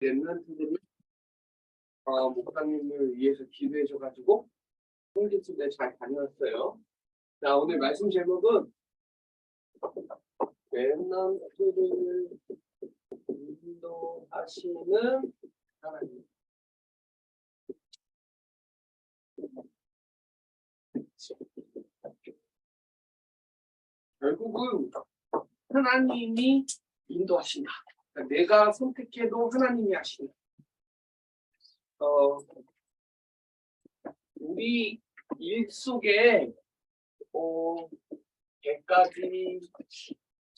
랩런트들이 어, 목사님을 위해서 기도해 줘가지고 홍기집에 잘 다녀왔어요. 자 오늘 말씀 제목은 랩런트를 인도하시는 하나님. 결국은 하나님이 인도하신다. 그러니까 내가 선택해도 하나님이 하신다. 어, 우리 일 속에 어, 100가지,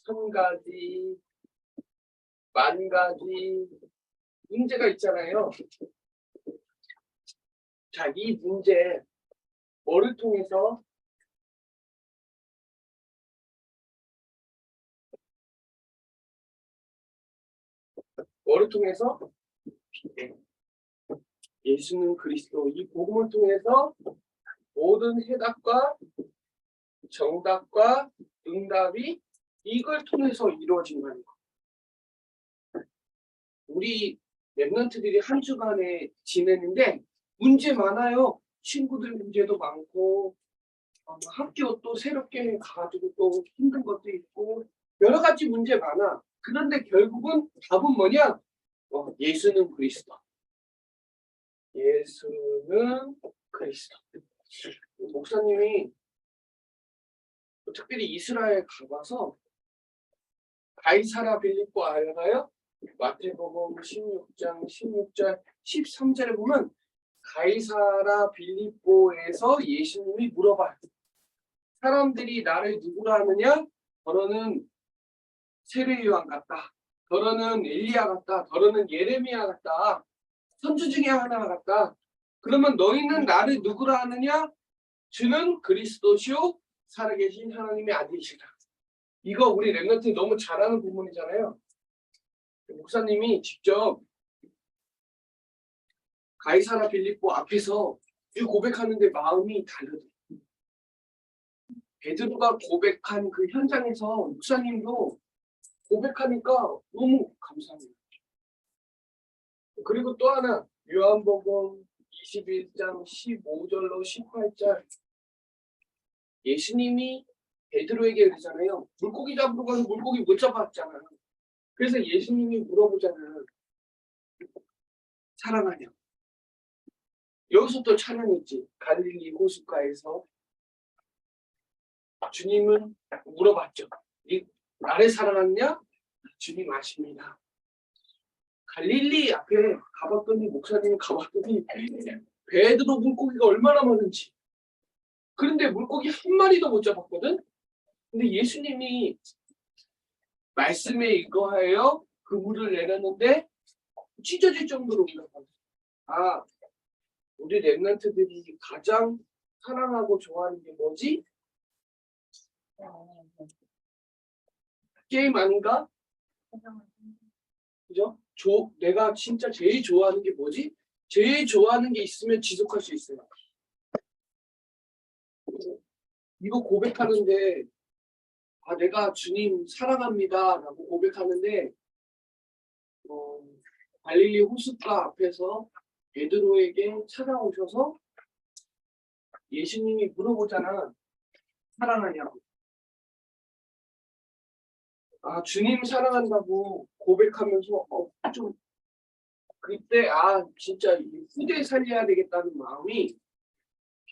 1000가지, 만 가지 문제가 있잖아요. 자, 이 문제 뭐를 통해서 뭐를 통해서 예. 예수는 그리스도 이 복음을 통해서 모든 해답과 정답과 응답이 이걸 통해서 이루어진다는 거. 우리 랩런트들이 한 주간에 지내는데 문제 많아요. 친구들 문제도 많고 어, 학교 또 새롭게 가가지고 또 힘든 것도 있고 여러 가지 문제 많아. 그런데 결국은 답은 뭐냐? 어, 예수는 그리스도. 예수는 그리스도. 목사님이 특별히 이스라엘 가봐서 가이사라 빌립보 알아요? 마태복음 16장 16절 13절에 보면 가이사라 빌립보에서 예수님이 물어봐요. 사람들이 나를 누구라 하느냐? 너는 세례요한 같다. 너는 엘리야 같다. 너는 예레미야 같다. 선주 중에 하나 같다. 그러면 너희는 나를 누구라 하느냐? 주는 그리스도시요 살아계신 하나님의 아들이시다. 이거 우리 랩런트 너무 잘하는 부분이잖아요. 목사님이 직접 가이사라 빌립보 앞에서 이 고백하는데 마음이 다르대. 베드로가 고백한 그 현장에서 목사님도 고백하니까 너무 감사해요. 그리고 또 하나 요한복음 21장 15절로 18절 예수님이 베드로에게 그러잖아요. 물고기 잡으러 가서 물고기 못 잡았잖아. 그래서 예수님이 물어보잖아. 사랑하냐? 여기서 또 찬양했지. 갈릴리 호숫가에서 주님은 물어봤죠. 이 나를 사랑하냐? 주님 아십니다. 갈릴리 앞에 가봤더니 목사님이 가봤더니 베드로 물고기가 얼마나 많은지. 그런데 물고기 한 마리도 못 잡았거든. 근데 예수님이 말씀에 이거하여 그 물을 내렸는데 찢어질 정도로 응답받았어. 아, 우리 랩런트들이 가장 사랑하고 좋아하는 게 뭐지? 게임 아닌가? 그죠? 조, 내가 진짜 제일 좋아하는 게 뭐지? 제일 좋아하는 게 있으면 지속할 수 있어요. 이거 고백하는데 아 내가 주님 사랑합니다 라고 고백하는데 어, 갈릴리 호숫가 앞에서 베드로에게 찾아오셔서 예수님이 물어보잖아 사랑하냐고 아 주님 사랑한다고 고백하면서 어, 좀 그때 아 진짜 이 후대 살려야 되겠다는 마음이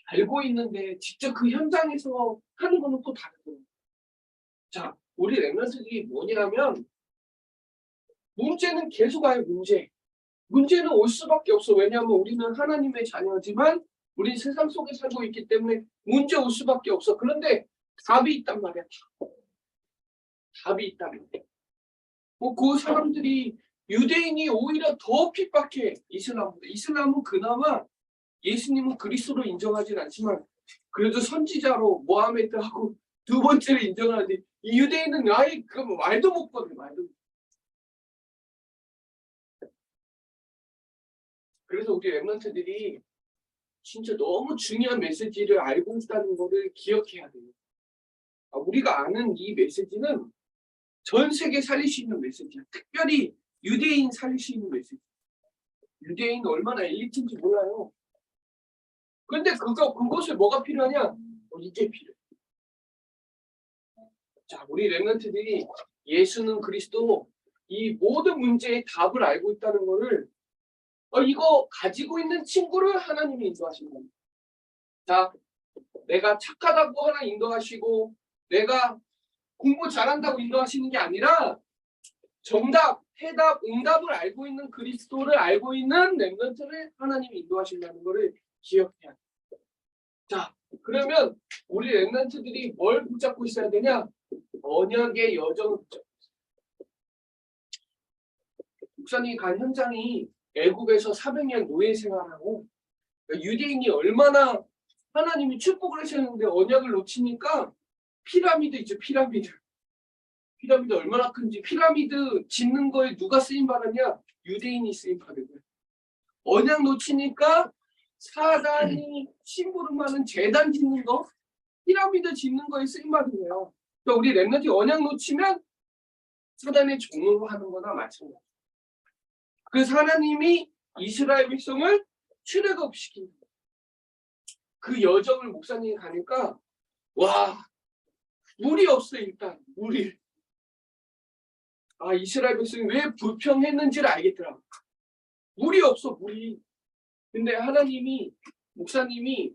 알고 있는데 직접 그 현장에서 하는 거는 또 다르거든요. 자, 우리 랩런트들이 뭐냐면 문제는 계속 와요, 문제. 문제는 올 수밖에 없어. 왜냐하면 우리는 하나님의 자녀지만 우리 세상 속에 살고 있기 때문에 문제 올 수밖에 없어. 그런데 답이 있단 말이야. 답이 있단 말이야. 뭐그 사람들이 유대인이 오히려 더 핍박해 이슬람보다. 이슬람은 그나마 예수님은 그리스도로 인정하진 않지만 그래도 선지자로 모하메드하고 두 번째로 인정하는데 이 유대인은 아예 그럼 말도 못 거든 말도 못. 그래서 우리 랩런트들이 진짜 너무 중요한 메시지를 알고 있다는 거를 기억해야 돼요. 아, 우리가 아는 이 메시지는 전 세계 살릴 수 있는 메시지야. 특별히 유대인 살릴 수 있는 메시지. 유대인 얼마나 엘리트인지 몰라요. 근데 그거 그것을 뭐가 필요하냐? 어, 이게 필요해. 자, 우리 렘넌트들이 예수는 그리스도 이 모든 문제의 답을 알고 있다는 거를 어, 이거 가지고 있는 친구를 하나님이 인도하시는 겁니다. 자, 내가 착하다고 하나 인도하시고 내가 공부 잘한다고 인도하시는 게 아니라 정답, 해답, 응답을 알고 있는 그리스도를 알고 있는 렘넌트를 하나님이 인도하신다는 것을 기억해야 돼. 자, 그러면 우리 렘넌트들이 뭘 붙잡고 있어야 되냐? 언약의 여정을 붙잡고 있어요. 목사님이 간 현장이 애굽에서 400년 노예 생활하고 그러니까 유대인이 얼마나 하나님이 축복을 하셨는데 언약을 놓치니까 피라미드 있죠 피라미드. 피라미드 얼마나 큰지. 피라미드 짓는 거에 누가 쓰임 받았냐? 유대인이 쓰임 받은 거예요 언약 놓치니까 사단이 심부름하는 재단 짓는 거? 피라미드 짓는 거에 쓰임 받은 거예요 그러니까 우리 랩런트 언약 놓치면 사단의 종으로 하는 거나 마찬가지. 그래서 하나님이 이스라엘 백성을 출애굽시킨 거예요. 그 여정을 목사님이 가니까 와 물이 없어 일단. 물이. 아 이스라엘 백성이 왜 불평했는지를 알겠더라 물이 없어 물이. 근데 하나님이 목사님이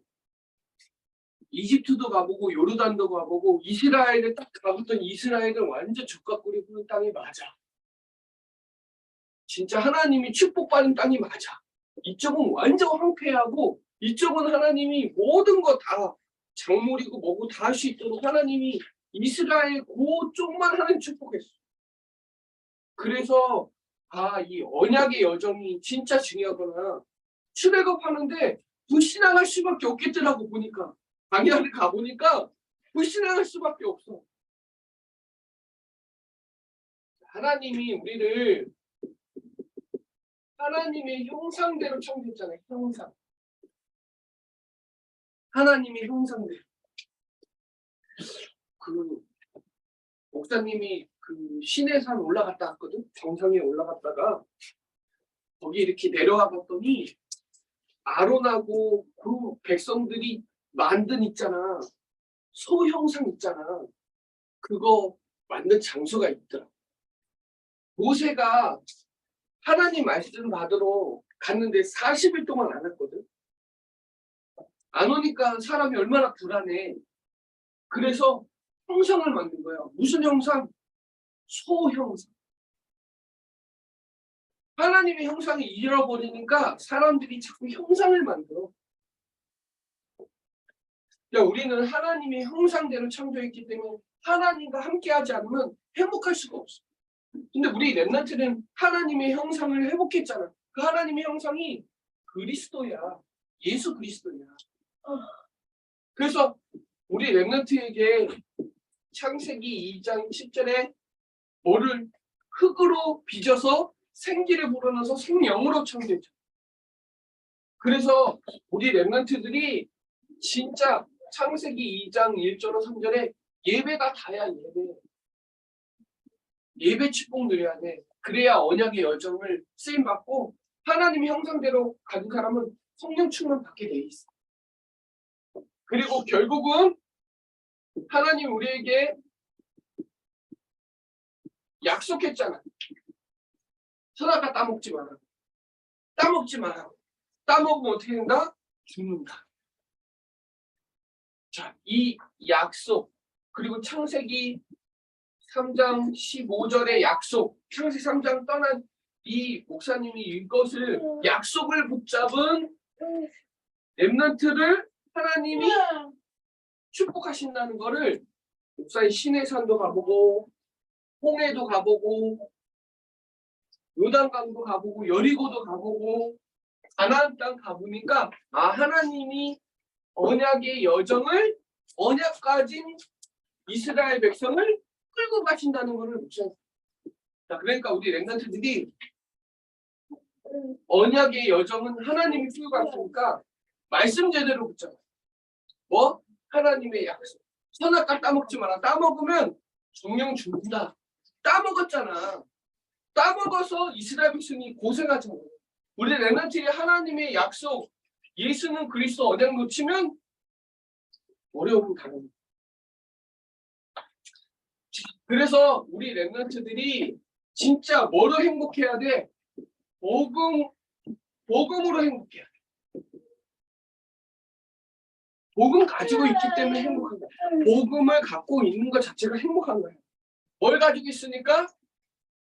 이집트도 가보고 요르단도 가보고 이스라엘에 딱 가봤던 이스라엘은 완전 젖가꾸리 푸는 땅이 맞아. 진짜 하나님이 축복받은 땅이 맞아. 이쪽은 완전 황폐하고 이쪽은 하나님이 모든 거 다 작물이고 뭐고 다 할 수 있도록 하나님이 이스라엘 그쪽만 하는 축복했어. 그래서 아 이 언약의 여정이 진짜 중요하구나. 출애굽 하는데 불신앙할 수밖에 없겠더라고 보니까 광야를 가 보니까 불신앙할 수밖에 없어. 하나님이 우리를 하나님의 형상대로 창조했잖아요. 형상. 하나님의 형상대로. 그 목사님이 그 시내산 올라갔다 왔거든. 정상에 올라갔다가 거기 이렇게 내려와 봤더니 아론하고 그 백성들이 만든 있잖아. 소 형상 있잖아. 그거 만든 장소가 있더라. 모세가 하나님 말씀 받으러 갔는데 40일 동안 안 왔거든. 안 오니까 사람이 얼마나 불안해. 그래서 형상을 만든 거야. 무슨 형상? 소 형상. 하나님의 형상을 잃어버리니까 사람들이 자꾸 형상을 만들어. 야, 우리는 하나님의 형상대로 창조했기 때문에 하나님과 함께하지 않으면 행복할 수가 없어. 근데 우리 랩런트는 하나님의 형상을 회복했잖아. 그 하나님의 형상이 그리스도야. 예수 그리스도야. 그래서 우리 랩런트에게 창세기 2장 10절에 뭐를 흙으로 빚어서 생기를 불어넣어서 생명으로 창조했죠. 그래서 우리 랩런트들이 진짜 창세기 2장 1절로 3절에 예배가 다야 예배. 예배 축복 누려야 돼. 그래야 언약의 여정을 쓰임 받고 하나님 의 형상대로 가는 사람은 성령 충만 받게 돼 있어. 그리고 결국은 하나님 우리에게 약속했잖아. 선악과 따먹지 마라. 따먹지 마라. 따먹으면 어떻게 된다? 죽는다. 자, 이 약속 그리고 창세기 3장 15절의 약속, 창세기 3장 떠난 이 목사님이 이것을 약속을 붙잡은 랩런트를 하나님이 축복하신다는 거를 목사님 시내산도 가보고 홍해도 가보고 요단강도 가보고 여리고도 가보고 가나안 땅 가보니까 아 하나님이 언약의 여정을 언약 가진 이스라엘 백성을 끌고 가신다는 거를 목사님 자 그러니까 우리 랩런트들이 언약의 여정은 하나님이 끌고 갔으니까 말씀 제대로 붙잡아 뭐? 하나님의 약속 선악과 따먹지 마라 따먹으면 정령 죽는다 따먹었잖아 따먹어서 이스라엘 백성이 고생하잖아 우리 렘넌트의 하나님의 약속, 예수는 그리스도 언약 놓치면 어려움 당합니다. 그래서 우리 렘넌트들이 진짜 뭐로 행복해야 돼? 복음, 복음으로 행복해야 돼. 복음 가지고 있기 때문에 행복한 거야. 복음을 갖고 있는 것 자체가 행복한 거예요. 뭘 가지고 있으니까?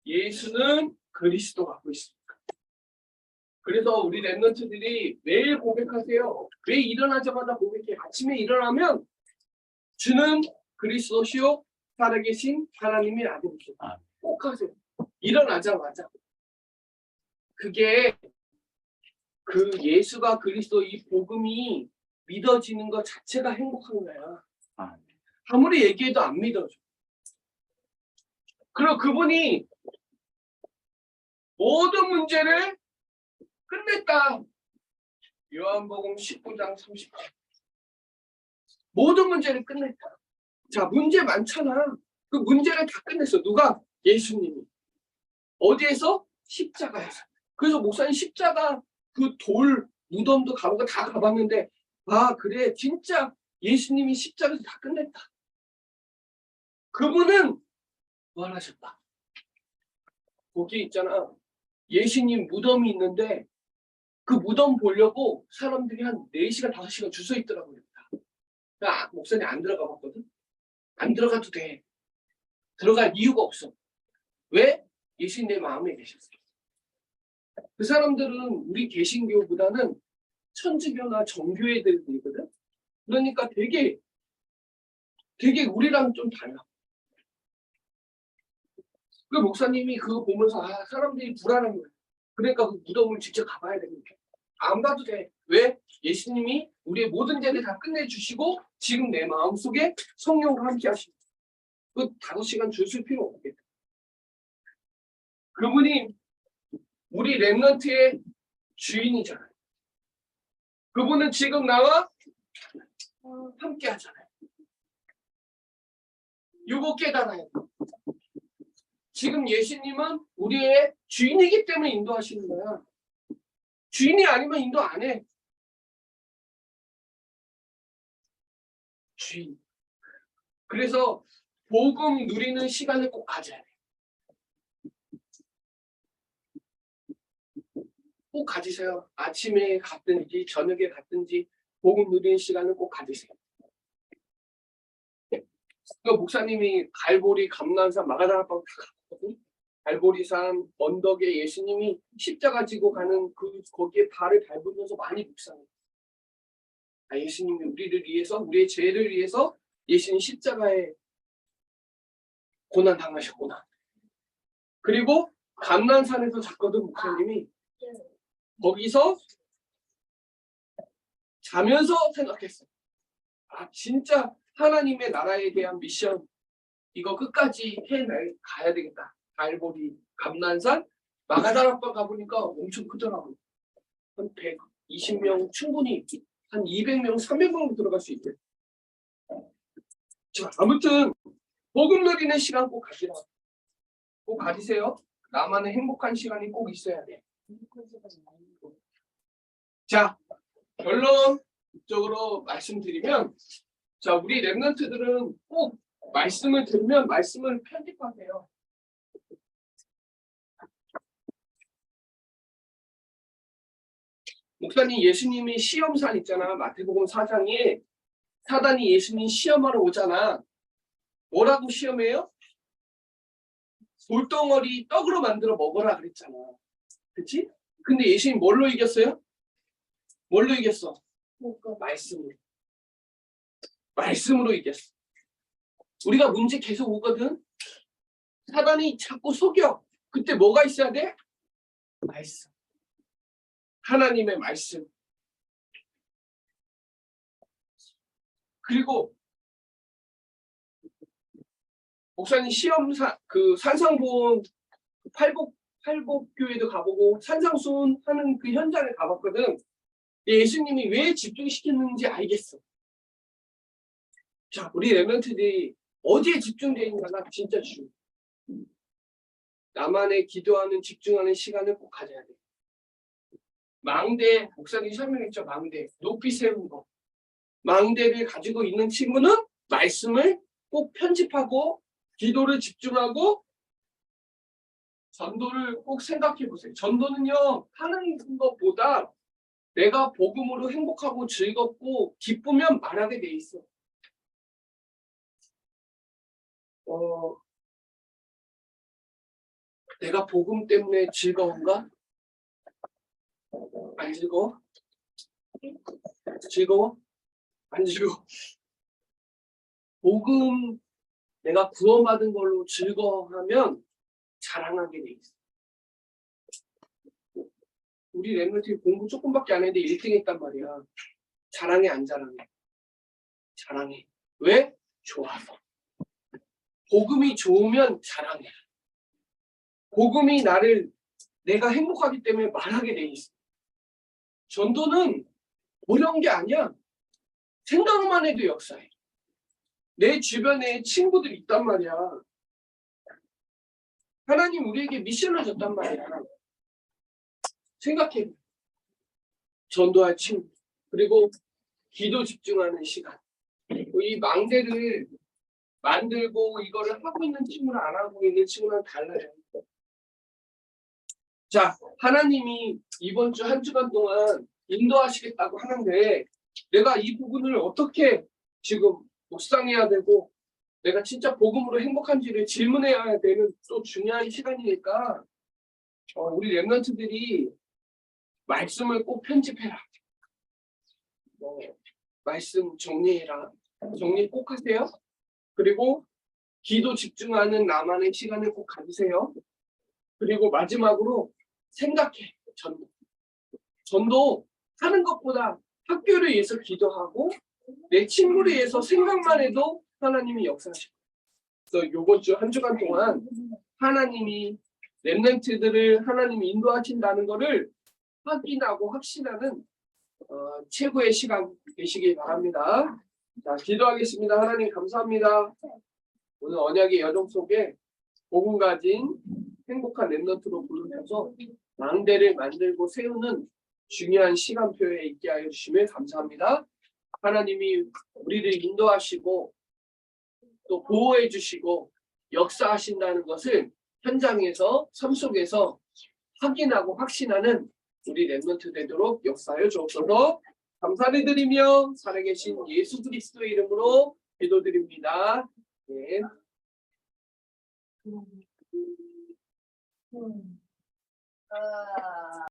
예수는 그리스도 갖고 있습니다. 그래서 우리 랩런트들이 매일 고백하세요. 왜 일어나자마자 고백해? 아침에 일어나면 주는 그리스도시요 살아계신 하나님의 아들이시다. 아. 꼭 하세요. 일어나자마자. 그게 그 예수가 그리스도 이 복음이 믿어지는 것 자체가 행복한 거야. 아. 아무리 얘기해도 안 믿어져. 그리고 그분이 모든 문제를 끝냈다. 요한복음 19장 30절. 모든 문제를 끝냈다. 자, 문제 많잖아. 그 문제를 다 끝냈어. 누가? 예수님이. 어디에서? 십자가에서. 그래서 목사님 십자가 그 돌 무덤도 가보고 다 가봤는데 아 그래 진짜 예수님이 십자가에서 다 끝냈다. 그분은 부활하셨다. 거기 있잖아. 예수님 무덤이 있는데 그 무덤 보려고 사람들이 한 4시간, 5시간 줄서 있더라고요. 나 목사님 안 들어가 봤거든? 안 들어가도 돼. 들어갈 이유가 없어. 왜? 예수님 내 마음에 계셨어요. 그 사람들은 우리 개신교보다는 천주교나 정교회들이거든? 그러니까 되게, 되게 우리랑 좀 달라. 그 목사님이 그거 보면서 아 사람들이 불안한 거야. 그러니까 그 무덤을 직접 가봐야 되니까. 안 가도 돼. 왜? 예수님이 우리의 모든 죄를 다 끝내주시고 지금 내 마음속에 성령으로 함께 하시고 그 다섯 시간 줄쓸 필요 없겠다. 그분이 우리 랩런트의 주인이잖아요. 그분은 지금 나와 함께 하잖아요. 요거 깨달아야 돼. 지금 예수님은 우리의 주인이기 때문에 인도하시는 거야. 주인이 아니면 인도 안 해. 주인. 그래서 복음 누리는 시간을 꼭 가져야 돼. 꼭 가지세요. 아침에 갔든지 저녁에 갔든지 복음 누리는 시간을 꼭 가지세요. 그 목사님이 갈보리, 감난산, 마가다락방 다 갔거든. 갈보리산 언덕에 예수님이 십자가 지고 가는 그 거기에 발을 밟으면서 많이 묵상해. 아, 예수님이 우리를 위해서 우리의 죄를 위해서 예수님 십자가에 고난 당하셨구나. 그리고 감난산에서 잤거든 목사님이 거기서 자면서 생각했어. 아 진짜 하나님의 나라에 대한 미션 이거 끝까지 해내 가야 되겠다. 갈보리, 감난산, 마가다락방 가보니까 엄청 크더라고요. 한 120명 충분히 한 200명, 300명 들어갈 수 있대. 자, 아무튼 복음 누리는 시간 꼭 가지라. 꼭 가지세요. 나만의 행복한 시간이 꼭 있어야 돼. 자, 결론적으로 말씀드리면 자, 우리 랩런트들은 꼭 말씀을 들으면 말씀을 편집하세요. 목사님 예수님이 시험산 있잖아. 마태복음 4장에 사단이 예수님 시험하러 오잖아. 뭐라고 시험해요? 돌덩어리 떡으로 만들어 먹어라 그랬잖아. 그치? 근데 예수님 뭘로 이겼어요? 뭘로 이겼어? 말씀으로. 말씀으로 이겼어. 우리가 문제 계속 오거든. 사단이 자꾸 속여. 그때 뭐가 있어야 돼? 말씀. 하나님의 말씀. 그리고 목사님 시험 사 그 산상보험 팔복 팔복 교회도 가보고 산상수훈 하는 그 현장에 가봤거든. 예수님이 왜 집중시켰는지 알겠어. 자, 우리 레멘트들이 어디에 집중되어 있는가가 진짜 중요해. 나만의 기도하는 집중하는 시간을 꼭 가져야 돼. 망대 목사님 설명했죠 망대 높이 세운 거 망대를 가지고 있는 친구는 말씀을 꼭 편집하고 기도를 집중하고 전도를 꼭 생각해 보세요. 전도는요 하는 것보다 내가 복음으로 행복하고 즐겁고 기쁘면 말하게 돼 있어. 어, 내가 복음 때문에 즐거운가? 안 즐거워? 즐거워? 안 즐거워? 복음 내가 구원받은 걸로 즐거워하면 자랑하게 돼 있어. 우리 랩런트 공부 조금밖에 안 했는데 1등 했단 말이야. 자랑해 안 자랑해? 자랑해. 왜? 좋아서. 복음이 좋으면 자랑해. 복음이 나를 내가 행복하기 때문에 말하게 돼 있어. 전도는 어려운 게 아니야. 생각만 해도 역사해. 내 주변에 친구들이 있단 말이야. 하나님 우리에게 미션을 줬단 말이야. 생각해. 전도할 친구. 그리고 기도 집중하는 시간. 이 망대를 만들고 이거를 하고 있는 친구랑 안 하고 있는 친구랑 달라요. 자, 하나님이 이번 주 한 주간 동안 인도하시겠다고 하는데 내가 이 부분을 어떻게 지금 묵상해야 되고 내가 진짜 복음으로 행복한지를 질문해야 되는 또 중요한 시간이니까 어, 우리 랩런트들이 말씀을 꼭 편집해라. 뭐, 말씀 정리해라. 정리 꼭 하세요. 그리고 기도 집중하는 나만의 시간을 꼭 가지세요. 그리고 마지막으로 생각해. 전도. 전도 하는 것보다 학교를 위해서 기도하고 내 친구를 위해서 생각만 해도 하나님이 역사하시고 그래서 요번 주 한 주간 동안 하나님이 랩런트들을 하나님이 인도하신다는 것을 확인하고 확신하는 어, 최고의 시간 되시길 바랍니다. 자, 기도하겠습니다. 하나님 감사합니다. 오늘 언약의 여정 속에 복음 가진 행복한 랩런트로 부르셔서 망대를 만들고 세우는 중요한 시간표에 있게 하여 주시면 감사합니다. 하나님이 우리를 인도하시고 또 보호해 주시고 역사하신다는 것을 현장에서 삶 속에서 확인하고 확신하는 우리 랩런트 되도록 역사하여 주옵소서 감사를 드리며 살아계신 예수 그리스도의 이름으로 기도드립니다. 네. 아.